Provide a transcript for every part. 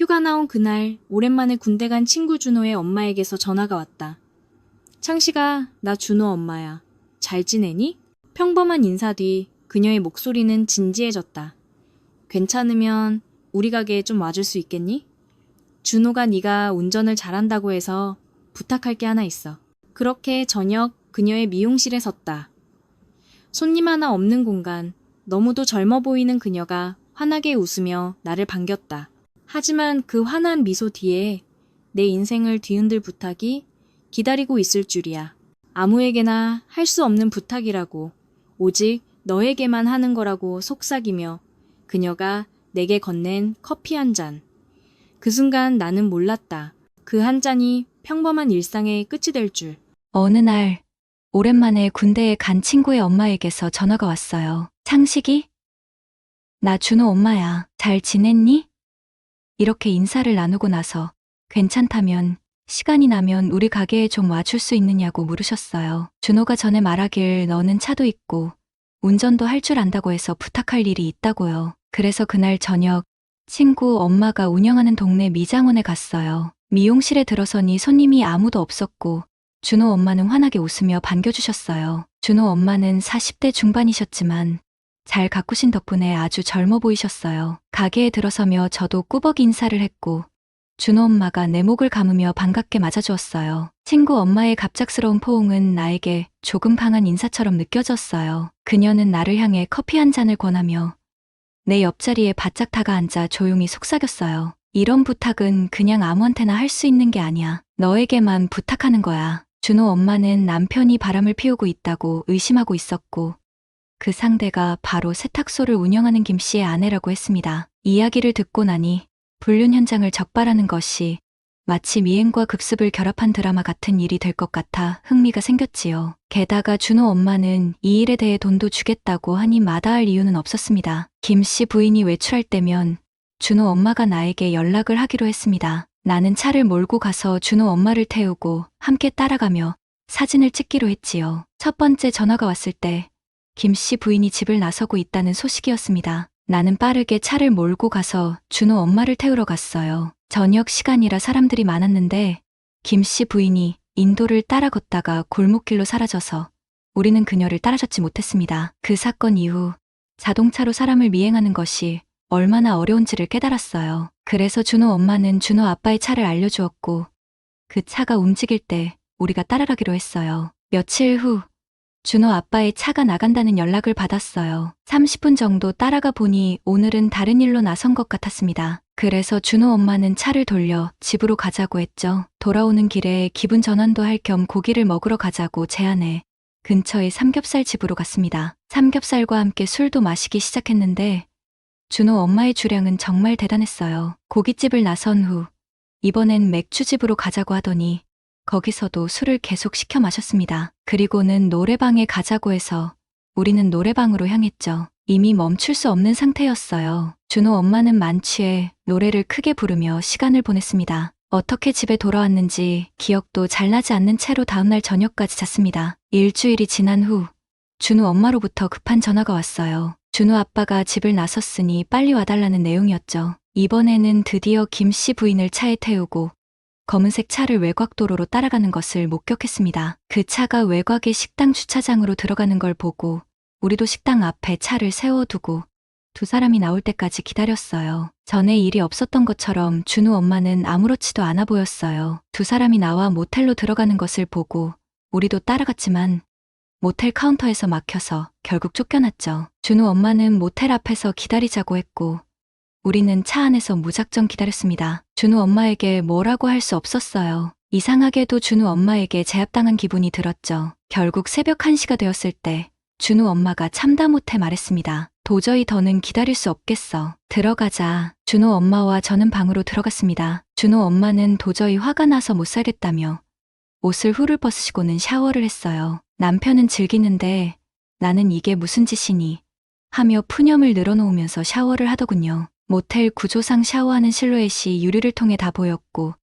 휴가 나온 그날 오랜만에 군대 간 친구 준호의 엄마에게서 전화가 왔다. 창식아, 나 준호 엄마야. 잘 지내니? 평범한 인사 뒤 그녀의 목소리는 진지해졌다. 괜찮으면 우리 가게에 좀 와줄 수 있겠니? 준호가 네가 운전을 잘한다고 해서 부탁할 게 하나 있어. 그렇게 저녁 그녀의 미용실에 섰다. 손님 하나 없는 공간, 너무도 젊어 보이는 그녀가 환하게 웃으며 나를 반겼다. 하지만 그 환한 미소 뒤에 내 인생을 뒤흔들 부탁이 기다리고 있을 줄이야. 아무에게나 할 수 없는 부탁이라고, 오직 너에게만 하는 거라고 속삭이며 그녀가 내게 건넨 커피 한 잔. 그 순간 나는 몰랐다. 그 한 잔이 평범한 일상의 끝이 될 줄. 어느 날 오랜만에 군대에 간 친구의 엄마에게서 전화가 왔어요. 창식이? 나 준호 엄마야. 잘 지냈니? 이렇게 인사를 나누고 나서 괜찮다면 시간이 나면 우리 가게에 좀 와줄 수 있느냐고 물으셨어요. 준호가 전에 말하길 너는 차도 있고 운전도 할 줄 안다고 해서 부탁할 일이 있다고요. 그래서 그날 저녁 친구 엄마가 운영하는 동네 미장원에 갔어요. 미용실에 들어서니 손님이 아무도 없었고 준호 엄마는 환하게 웃으며 반겨주셨어요. 준호 엄마는 40대 중반이셨지만 잘 가꾸신 덕분에 아주 젊어 보이셨어요. 가게에 들어서며 저도 꾸벅 인사를 했고 준호 엄마가 내 목을 감으며 반갑게 맞아주었어요. 친구 엄마의 갑작스러운 포옹은 나에게 조금 강한 인사처럼 느껴졌어요. 그녀는 나를 향해 커피 한 잔을 권하며 내 옆자리에 바짝 다가 앉아 조용히 속삭였어요. 이런 부탁은 그냥 아무한테나 할 수 있는 게 아니야. 너에게만 부탁하는 거야. 준호 엄마는 남편이 바람을 피우고 있다고 의심하고 있었고 그 상대가 바로 세탁소를 운영하는 김 씨의 아내라고 했습니다. 이야기를 듣고 나니 불륜 현장을 적발하는 것이 마치 미행과 급습을 결합한 드라마 같은 일이 될 것 같아 흥미가 생겼지요. 게다가 준호 엄마는 이 일에 대해 돈도 주겠다고 하니 마다할 이유는 없었습니다. 김 씨 부인이 외출할 때면 준호 엄마가 나에게 연락을 하기로 했습니다. 나는 차를 몰고 가서 준호 엄마를 태우고 함께 따라가며 사진을 찍기로 했지요. 첫 번째 전화가 왔을 때 김 씨 부인이 집을 나서고 있다는 소식이었습니다. 나는 빠르게 차를 몰고 가서 준호 엄마를 태우러 갔어요. 저녁 시간이라 사람들이 많았는데 김 씨 부인이 인도를 따라 걷다가 골목길로 사라져서 우리는 그녀를 따라잡지 못했습니다. 그 사건 이후 자동차로 사람을 미행하는 것이 얼마나 어려운지를 깨달았어요. 그래서 준호 엄마는 준호 아빠의 차를 알려주었고 그 차가 움직일 때 우리가 따라가기로 했어요. 며칠 후 준호 아빠의 차가 나간다는 연락을 받았어요. 30분 정도 따라가 보니 오늘은 다른 일로 나선 것 같았습니다. 그래서 준호 엄마는 차를 돌려 집으로 가자고 했죠. 돌아오는 길에 기분 전환도 할 겸 고기를 먹으러 가자고 제안해 근처의 삼겹살 집으로 갔습니다. 삼겹살과 함께 술도 마시기 시작했는데 준호 엄마의 주량은 정말 대단했어요. 고깃집을 나선 후 이번엔 맥주집으로 가자고 하더니 거기서도 술을 계속 시켜 마셨습니다. 그리고는 노래방에 가자고 해서 우리는 노래방으로 향했죠. 이미 멈출 수 없는 상태였어요. 준호 엄마는 만취해 노래를 크게 부르며 시간을 보냈습니다. 어떻게 집에 돌아왔는지 기억도 잘 나지 않는 채로 다음날 저녁까지 잤습니다. 일주일이 지난 후 준우 엄마로부터 급한 전화가 왔어요. 준우 아빠가 집을 나섰으니 빨리 와달라는 내용이었죠. 이번에는 드디어 김 씨 부인을 차에 태우고 검은색 차를 외곽도로로 따라가는 것을 목격했습니다. 그 차가 외곽의 식당 주차장으로 들어가는 걸 보고 우리도 식당 앞에 차를 세워두고 두 사람이 나올 때까지 기다렸어요. 전에 일이 없었던 것처럼 준우 엄마는 아무렇지도 않아 보였어요. 두 사람이 나와 모텔로 들어가는 것을 보고 우리도 따라갔지만 모텔 카운터에서 막혀서 결국 쫓겨났죠. 준우 엄마는 모텔 앞에서 기다리자고 했고 우리는 차 안에서 무작정 기다렸습니다. 준우 엄마에게 뭐라고 할 수 없었어요. 이상하게도 준우 엄마에게 제압당한 기분이 들었죠. 결국 새벽 1시가 되었을 때 준우 엄마가 참다 못해 말했습니다. 도저히 더는 기다릴 수 없겠어. 들어가자. 준호 엄마와 저는 방으로 들어갔습니다. 준호 엄마는 도저히 화가 나서 못 살겠다며 옷을 후를 벗으시고는 샤워를 했어요. 남편은 즐기는데 나는 이게 무슨 짓이니 하며 푸념을 늘어놓으면서 샤워를 하더군요. 모텔 구조상 샤워하는 실루엣이 유리를 통해 다 보였고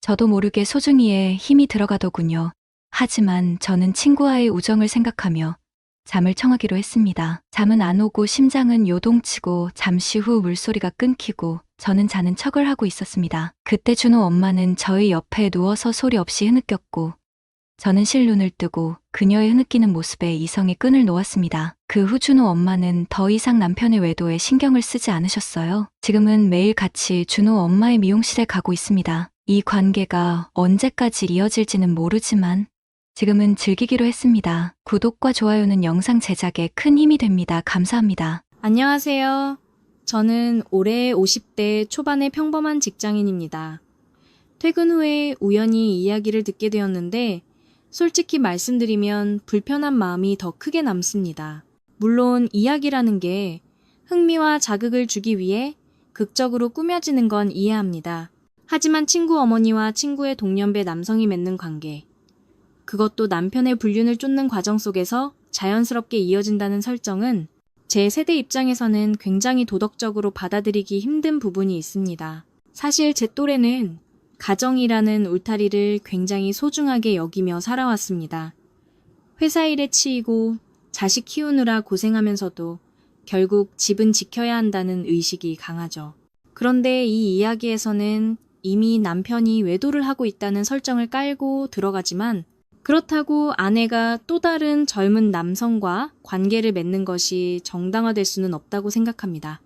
저도 모르게 소중이에 힘이 들어가더군요. 하지만 저는 친구와의 우정을 생각하며 잠을 청하기로 했습니다. 잠은 안 오고 심장은 요동치고 잠시 후 물소리가 끊기고 저는 자는 척을 하고 있었습니다. 그때 준호 엄마는 저희 옆에 누워서 소리 없이 흐느꼈고 저는 실눈을 뜨고 그녀의 흐느끼는 모습에 이성의 끈을 놓았습니다. 그 후 준호 엄마는 더 이상 남편의 외도에 신경을 쓰지 않으셨어요. 지금은 매일 같이 준호 엄마의 미용실에 가고 있습니다. 이 관계가 언제까지 이어질지는 모르지만 지금은 즐기기로 했습니다. 구독과 좋아요는 영상 제작에 큰 힘이 됩니다. 감사합니다. 안녕하세요. 저는 올해 50대 초반의 평범한 직장인입니다. 퇴근 후에 우연히 이 이야기를 듣게 되었는데 솔직히 말씀드리면 불편한 마음이 더 크게 남습니다. 물론 이야기라는 게 흥미와 자극을 주기 위해 극적으로 꾸며지는 건 이해합니다. 하지만 친구 어머니와 친구의 동년배 남성이 맺는 관계. 그것도 남편의 불륜을 쫓는 과정 속에서 자연스럽게 이어진다는 설정은 제 세대 입장에서는 굉장히 도덕적으로 받아들이기 힘든 부분이 있습니다. 사실 제 또래는 가정이라는 울타리를 굉장히 소중하게 여기며 살아왔습니다. 회사 일에 치이고 자식 키우느라 고생하면서도 결국 집은 지켜야 한다는 의식이 강하죠. 그런데 이 이야기에서는 이미 남편이 외도를 하고 있다는 설정을 깔고 들어가지만 그렇다고 아내가 또 다른 젊은 남성과 관계를 맺는 것이 정당화될 수는 없다고 생각합니다.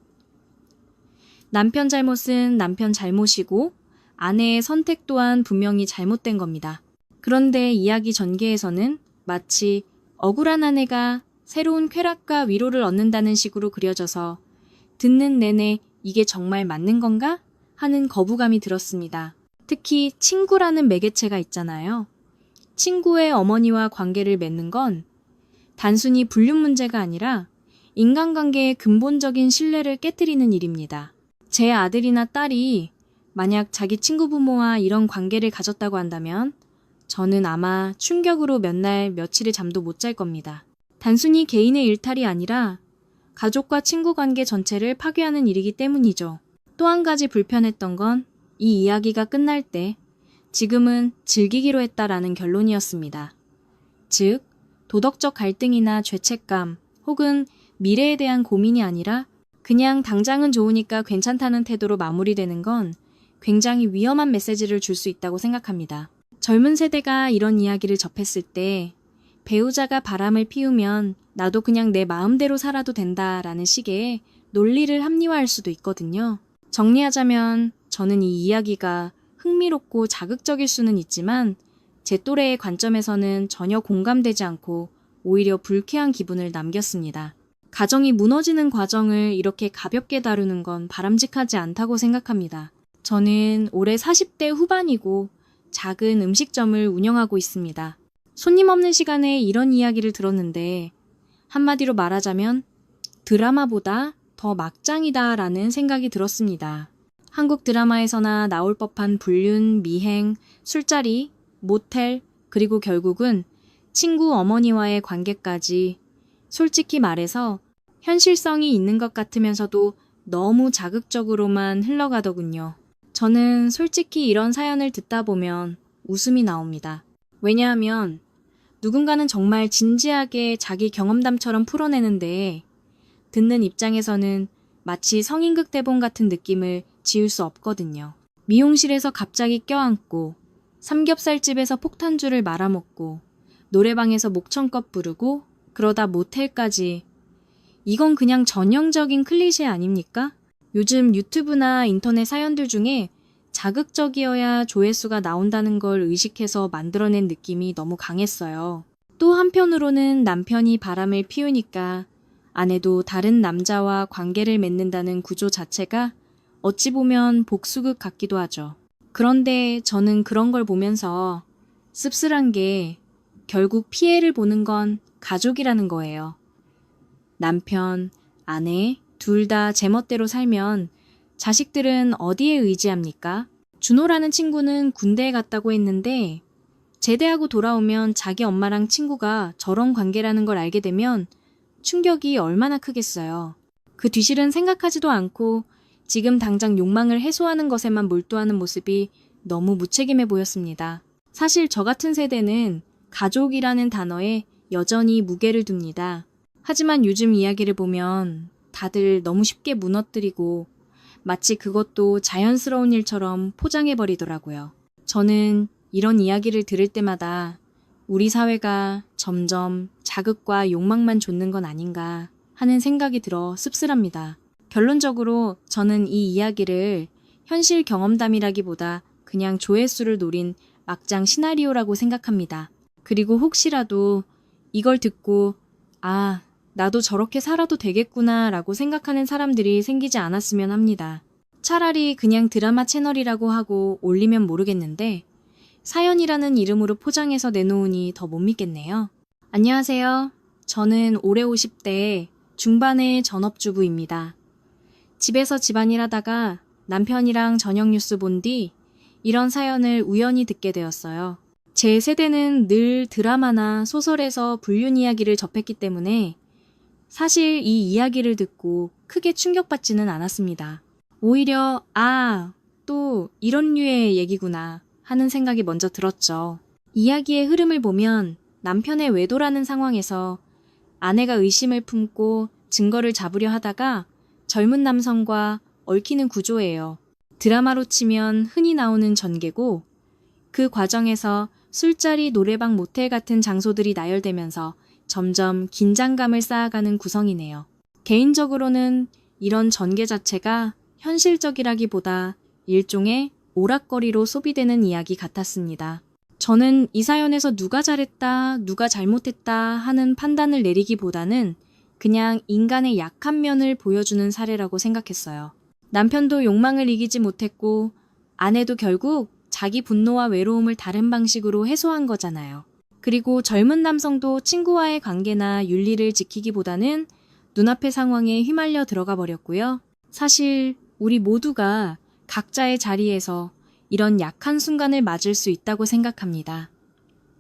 남편 잘못은 남편 잘못이고 아내의 선택 또한 분명히 잘못된 겁니다. 그런데 이야기 전개에서는 마치 억울한 아내가 새로운 쾌락과 위로를 얻는다는 식으로 그려져서 듣는 내내 이게 정말 맞는 건가? 하는 거부감이 들었습니다. 특히 친구라는 매개체가 있잖아요. 친구의 어머니와 관계를 맺는 건 단순히 불륜 문제가 아니라 인간관계의 근본적인 신뢰를 깨뜨리는 일입니다. 제 아들이나 딸이 만약 자기 친구 부모와 이런 관계를 가졌다고 한다면 저는 아마 충격으로 몇 날 며칠의 잠도 못 잘 겁니다. 단순히 개인의 일탈이 아니라 가족과 친구 관계 전체를 파괴하는 일이기 때문이죠. 또 한 가지 불편했던 건 이 이야기가 끝날 때 지금은 즐기기로 했다라는 결론이었습니다. 즉, 도덕적 갈등이나 죄책감 혹은 미래에 대한 고민이 아니라 그냥 당장은 좋으니까 괜찮다는 태도로 마무리되는 건 굉장히 위험한 메시지를 줄 수 있다고 생각합니다. 젊은 세대가 이런 이야기를 접했을 때 배우자가 바람을 피우면 나도 그냥 내 마음대로 살아도 된다라는 식의 논리를 합리화할 수도 있거든요. 정리하자면 저는 이 이야기가 흥미롭고 자극적일 수는 있지만 제 또래의 관점에서는 전혀 공감되지 않고 오히려 불쾌한 기분을 남겼습니다. 가정이 무너지는 과정을 이렇게 가볍게 다루는 건 바람직하지 않다고 생각합니다. 저는 올해 40대 후반이고 작은 음식점을 운영하고 있습니다. 손님 없는 시간에 이런 이야기를 들었는데 한마디로 말하자면 드라마보다 더 막장이다 라는 생각이 들었습니다. 한국 드라마에서나 나올 법한 불륜, 미행, 술자리, 모텔, 그리고 결국은 친구 어머니와의 관계까지 솔직히 말해서 현실성이 있는 것 같으면서도 너무 자극적으로만 흘러가더군요. 저는 솔직히 이런 사연을 듣다 보면 웃음이 나옵니다. 왜냐하면 누군가는 정말 진지하게 자기 경험담처럼 풀어내는데 듣는 입장에서는 마치 성인극 대본 같은 느낌을 지울 수 없거든요. 미용실에서 갑자기 껴안고 삼겹살집에서 폭탄주를 말아먹고 노래방에서 목청껏 부르고 그러다 모텔까지 이건 그냥 전형적인 클리셰 아닙니까? 요즘 유튜브나 인터넷 사연들 중에 자극적이어야 조회수가 나온다는 걸 의식해서 만들어낸 느낌이 너무 강했어요. 또 한편으로는 남편이 바람을 피우니까 아내도 다른 남자와 관계를 맺는다는 구조 자체가 어찌 보면 복수극 같기도 하죠. 그런데 저는 그런 걸 보면서 씁쓸한 게 결국 피해를 보는 건 가족이라는 거예요. 남편, 아내, 둘 다 제멋대로 살면 자식들은 어디에 의지합니까? 준호라는 친구는 군대에 갔다고 했는데 제대하고 돌아오면 자기 엄마랑 친구가 저런 관계라는 걸 알게 되면 충격이 얼마나 크겠어요. 그 뒤실은 생각하지도 않고 지금 당장 욕망을 해소하는 것에만 몰두하는 모습이 너무 무책임해 보였습니다. 사실 저 같은 세대는 가족이라는 단어에 여전히 무게를 둡니다. 하지만 요즘 이야기를 보면 다들 너무 쉽게 무너뜨리고 마치 그것도 자연스러운 일처럼 포장해버리더라고요. 저는 이런 이야기를 들을 때마다 우리 사회가 점점 자극과 욕망만 좇는 건 아닌가 하는 생각이 들어 씁쓸합니다. 결론적으로 저는 이 이야기를 현실 경험담이라기보다 그냥 조회수를 노린 막장 시나리오라고 생각합니다. 그리고 혹시라도 이걸 듣고 아, 나도 저렇게 살아도 되겠구나 라고 생각하는 사람들이 생기지 않았으면 합니다. 차라리 그냥 드라마 채널이라고 하고 올리면 모르겠는데 사연이라는 이름으로 포장해서 내놓으니 더 못 믿겠네요. 안녕하세요. 저는 올해 50대 중반의 전업주부입니다. 집에서 집안일 하다가 남편이랑 저녁 뉴스 본 뒤 이런 사연을 우연히 듣게 되었어요. 제 세대는 늘 드라마나 소설에서 불륜 이야기를 접했기 때문에 사실 이 이야기를 듣고 크게 충격받지는 않았습니다. 오히려, 아, 또 이런 류의 얘기구나 하는 생각이 먼저 들었죠. 이야기의 흐름을 보면 남편의 외도라는 상황에서 아내가 의심을 품고 증거를 잡으려 하다가 젊은 남성과 얽히는 구조예요. 드라마로 치면 흔히 나오는 전개고 그 과정에서 술자리, 노래방, 모텔 같은 장소들이 나열되면서 점점 긴장감을 쌓아가는 구성이네요. 개인적으로는 이런 전개 자체가 현실적이라기보다 일종의 오락거리로 소비되는 이야기 같았습니다. 저는 이 사연에서 누가 잘했다, 누가 잘못했다 하는 판단을 내리기보다는 그냥 인간의 약한 면을 보여주는 사례라고 생각했어요. 남편도 욕망을 이기지 못했고 아내도 결국 자기 분노와 외로움을 다른 방식으로 해소한 거잖아요. 그리고 젊은 남성도 친구와의 관계나 윤리를 지키기보다는 눈앞의 상황에 휘말려 들어가 버렸고요. 사실 우리 모두가 각자의 자리에서 이런 약한 순간을 맞을 수 있다고 생각합니다.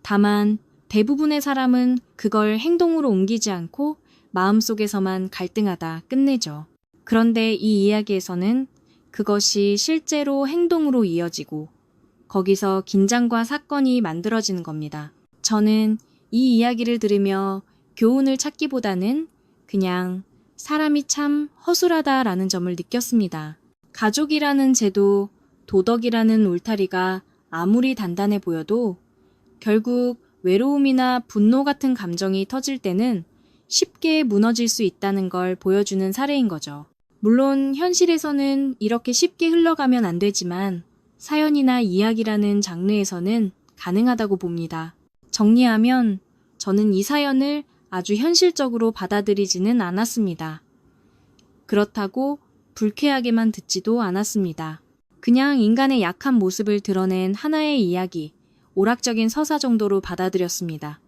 다만 대부분의 사람은 그걸 행동으로 옮기지 않고 마음속에서만 갈등하다 끝내죠. 그런데 이 이야기에서는 그것이 실제로 행동으로 이어지고 거기서 긴장과 사건이 만들어지는 겁니다. 저는 이 이야기를 들으며 교훈을 찾기보다는 그냥 사람이 참 허술하다라는 점을 느꼈습니다. 가족이라는 제도, 도덕이라는 울타리가 아무리 단단해 보여도 결국 외로움이나 분노 같은 감정이 터질 때는 쉽게 무너질 수 있다는 걸 보여주는 사례인 거죠. 물론 현실에서는 이렇게 쉽게 흘러가면 안 되지만 사연이나 이야기라는 장르에서는 가능하다고 봅니다. 정리하면 저는 이 사연을 아주 현실적으로 받아들이지는 않았습니다. 그렇다고 불쾌하게만 듣지도 않았습니다. 그냥 인간의 약한 모습을 드러낸 하나의 이야기, 오락적인 서사 정도로 받아들였습니다.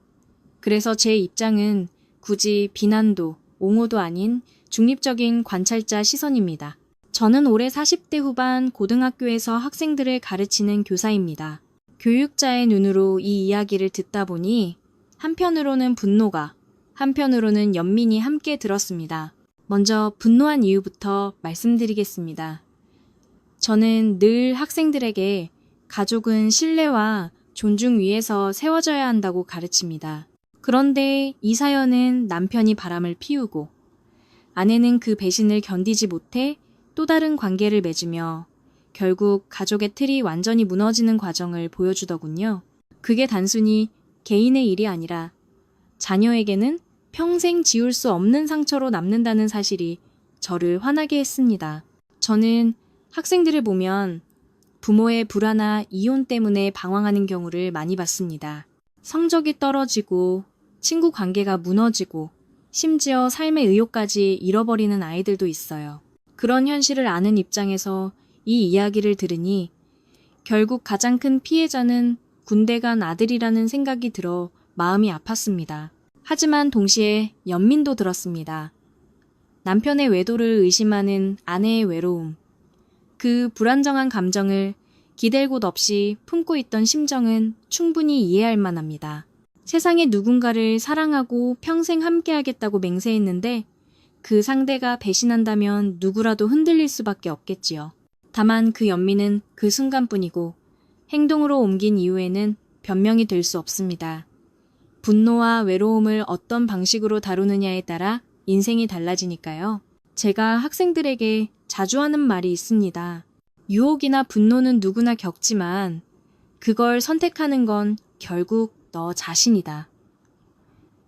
그래서 제 입장은 굳이 비난도, 옹호도 아닌 중립적인 관찰자 시선입니다. 저는 올해 40대 후반 고등학교에서 학생들을 가르치는 교사입니다. 교육자의 눈으로 이 이야기를 듣다 보니 한편으로는 분노가, 한편으로는 연민이 함께 들었습니다. 먼저 분노한 이유부터 말씀드리겠습니다. 저는 늘 학생들에게 가족은 신뢰와 존중 위에서 세워져야 한다고 가르칩니다. 그런데 이 사연은 남편이 바람을 피우고 아내는 그 배신을 견디지 못해 또 다른 관계를 맺으며 결국 가족의 틀이 완전히 무너지는 과정을 보여주더군요. 그게 단순히 개인의 일이 아니라 자녀에게는 평생 지울 수 없는 상처로 남는다는 사실이 저를 화나게 했습니다. 저는 학생들을 보면 부모의 불화나 이혼 때문에 방황하는 경우를 많이 봤습니다. 성적이 떨어지고 친구 관계가 무너지고 심지어 삶의 의욕까지 잃어버리는 아이들도 있어요. 그런 현실을 아는 입장에서 이 이야기를 들으니 결국 가장 큰 피해자는 군대 간 아들이라는 생각이 들어 마음이 아팠습니다. 하지만 동시에 연민도 들었습니다. 남편의 외도를 의심하는 아내의 외로움. 그 불안정한 감정을 기댈 곳 없이 품고 있던 심정은 충분히 이해할 만합니다. 세상에 누군가를 사랑하고 평생 함께하겠다고 맹세했는데 그 상대가 배신한다면 누구라도 흔들릴 수밖에 없겠지요. 다만 그 연민은 그 순간뿐이고 행동으로 옮긴 이후에는 변명이 될 수 없습니다. 분노와 외로움을 어떤 방식으로 다루느냐에 따라 인생이 달라지니까요. 제가 학생들에게 자주 하는 말이 있습니다. 유혹이나 분노는 누구나 겪지만 그걸 선택하는 건 결국 너 자신이다.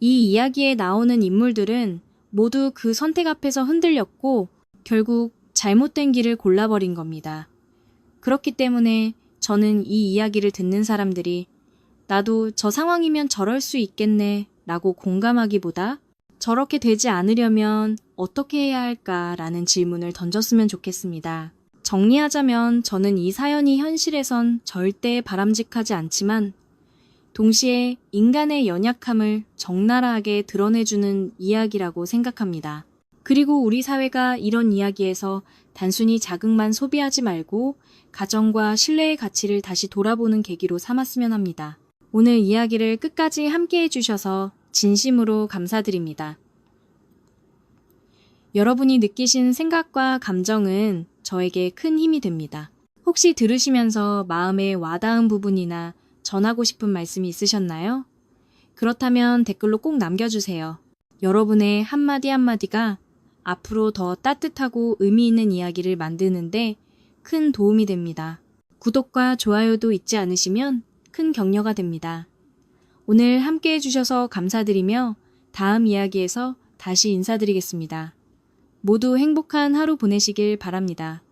이 이야기에 나오는 인물들은 모두 그 선택 앞에서 흔들렸고 결국 잘못된 길을 골라버린 겁니다. 그렇기 때문에 저는 이 이야기를 듣는 사람들이 나도 저 상황이면 저럴 수 있겠네 라고 공감하기보다 저렇게 되지 않으려면 어떻게 해야 할까라는 질문을 던졌으면 좋겠습니다. 정리하자면 저는 이 사연이 현실에선 절대 바람직하지 않지만 동시에 인간의 연약함을 적나라하게 드러내주는 이야기라고 생각합니다. 그리고 우리 사회가 이런 이야기에서 단순히 자극만 소비하지 말고 가정과 신뢰의 가치를 다시 돌아보는 계기로 삼았으면 합니다. 오늘 이야기를 끝까지 함께 해주셔서 진심으로 감사드립니다. 여러분이 느끼신 생각과 감정은 저에게 큰 힘이 됩니다. 혹시 들으시면서 마음에 와닿은 부분이나 전하고 싶은 말씀이 있으셨나요? 그렇다면 댓글로 꼭 남겨주세요. 여러분의 한마디 한마디가 앞으로 더 따뜻하고 의미 있는 이야기를 만드는데 큰 도움이 됩니다. 구독과 좋아요도 잊지 않으시면 큰 격려가 됩니다. 오늘 함께 해주셔서 감사드리며 다음 이야기에서 다시 인사드리겠습니다. 모두 행복한 하루 보내시길 바랍니다.